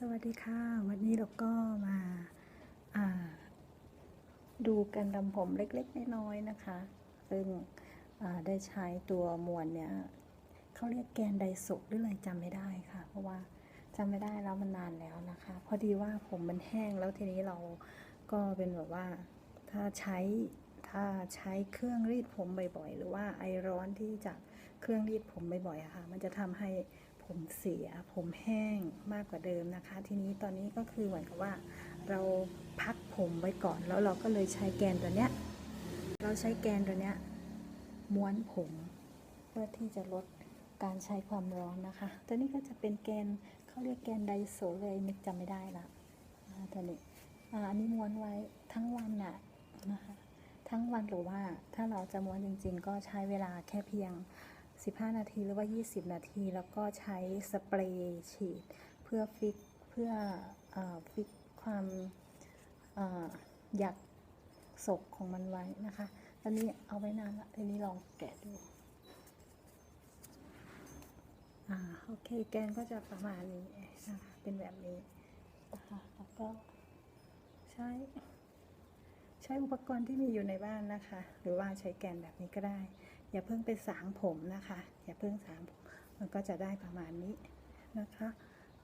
สวัสดีค่ะ วันนี้เราก็มาาดูกันดำผมเล็กๆน้อยๆนะคะ ซึ่งได้ใช้ตัวมวลเนี่ยเขาเรียกแกนไดโซะหรืออะไรจำไม่ได้ค่ะ เพราะว่าจำไม่ได้แล้วมันนานแล้วนะคะ พอดีว่าผมมันแห้งแล้วทีนี้เราก็เป็นแบบว่าถ้าใช้ถ้าใช้เครื่องรีดผมบ่อยๆ หรือว่าไอร้อนที่จากเครื่องรีดผมบ่อยๆอะค่ะ มันจะทำให้ ผมเสียผมแห้งมากกว่าเดิมนะคะ ทีนี้ตอนนี้ก็คือเหมือนกับว่า เราพักผมไว้ก่อนแล้วเราก็เลยใช้แกนตัวเนี้ยเราใช้แกนตัวเนี้ยม้วนผมเพื่อที่จะลดการใช้ความร้อนนะคะ ตัวนี้ก็จะเป็นแกนเขาเรียกแกนไดโซเลยนึกจำไม่ได้ละตัวนี้อ่าอันนี้ม้วนไว้ทั้งวันน่ะนะคะทั้งวันหรือว่าถ้าเราจะม้วนจริง ๆ ก็ใช้เวลาแค่เพียง 15 นาทีหรือว่า 20 นาที แล้วก็ใช้สเปรย์ฉีด เพื่อฟิกเพื่ออฟิกความหยักศกของมันไว้นะคะตอนนี้เอาไว้นานละทีนี้ลองแกะดูอ่าโอเคแกนก็จะประมาณนี้นะคะเป็นแบบนี้แล้วก็ใช้ใช้อุปกรณ์ที่มีอยู่ในบ้านนะคะ หรือว่าใช้แกนแบบนี้ก็ได้ อย่าเพิ่งไปสางผมนะคะ อย่าเพิ่งสางผมมันก็จะได้ประมาณนี้นะคะ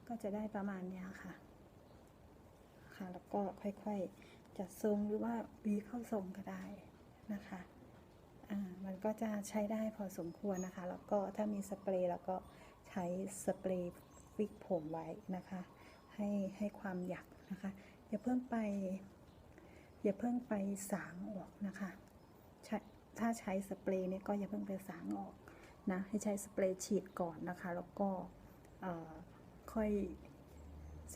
ก็จะได้ประมาณนี้ค่ะ ค่ะแล้วก็ค่อยๆจัดทรงหรือว่าวีเข้าทรงก็ได้นะคะอ่ามันก็จะใช้ได้พอสมควรนะคะ แล้วก็ถ้ามีสเปรย์แล้วก็ใช้สเปรย์ฟิกผมไว้นะคะ ให้ให้ความหยักนะคะ อย่าเพิ่งไป อย่าเพิ่งไปสางออกนะคะ ถ้าใช้สเปรย์เนี่ยก็อย่าเพิ่งไปสางออกนะให้ใช้สเปรย์ฉีดก่อนนะคะ แล้วก็ค่อย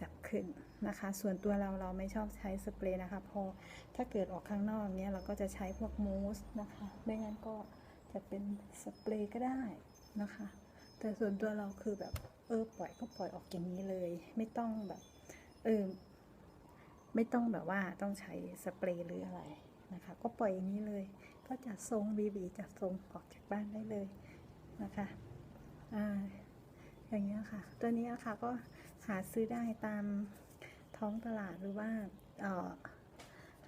จับขึ้นนะคะ ส่วนตัวเราเราไม่ชอบใช้สเปรย์นะคะ พอถ้าเกิดออกข้างนอกเนี้ยเราก็จะใช้พวกมูสนะคะไม่งั้นก็จะเป็นสเปรย์ก็ได้นะคะ แต่ส่วนตัวเราคือแบบเออปล่อยก็ปล่อยออกอย่างนี้เลย ไม่ต้องแบบเออไม่ต้องแบบว่าต้องใช้สเปรย์หรืออะไรนะคะ ก็ปล่อยอย่างนี้เลย ก็จัดทรงบีบีจัดทรงออกจากบ้านได้เลยนะคะอ่าอย่างเงี้ยค่ะ ตัวนี้ค่ะก็หาซื้อได้ตามท้องตลาดหรือว่าเออ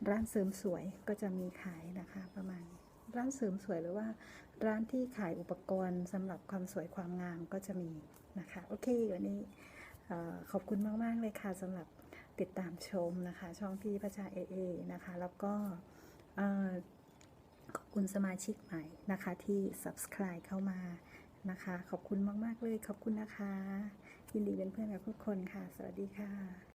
ร้านเสริมสวยก็จะมีขายนะคะประมาณร้านเสริมสวยหรือว่าร้านที่ขายอุปกรณ์สำหรับความสวยความงามก็จะมีนะคะโอเควันนี้ขอบคุณมาก ๆ เลยค่ะสำหรับติดตามชมนะคะ ช่องพี่ประชาเอเอนะคะ แล้วก็ คุณสมาชิกใหม่นะคะที่ subscribe เข้ามานะคะ ขอบคุณมาก ๆ เลย ขอบคุณนะคะ ยินดีเป็นเพื่อนกับทุกคนค่ะ สวัสดีค่ะ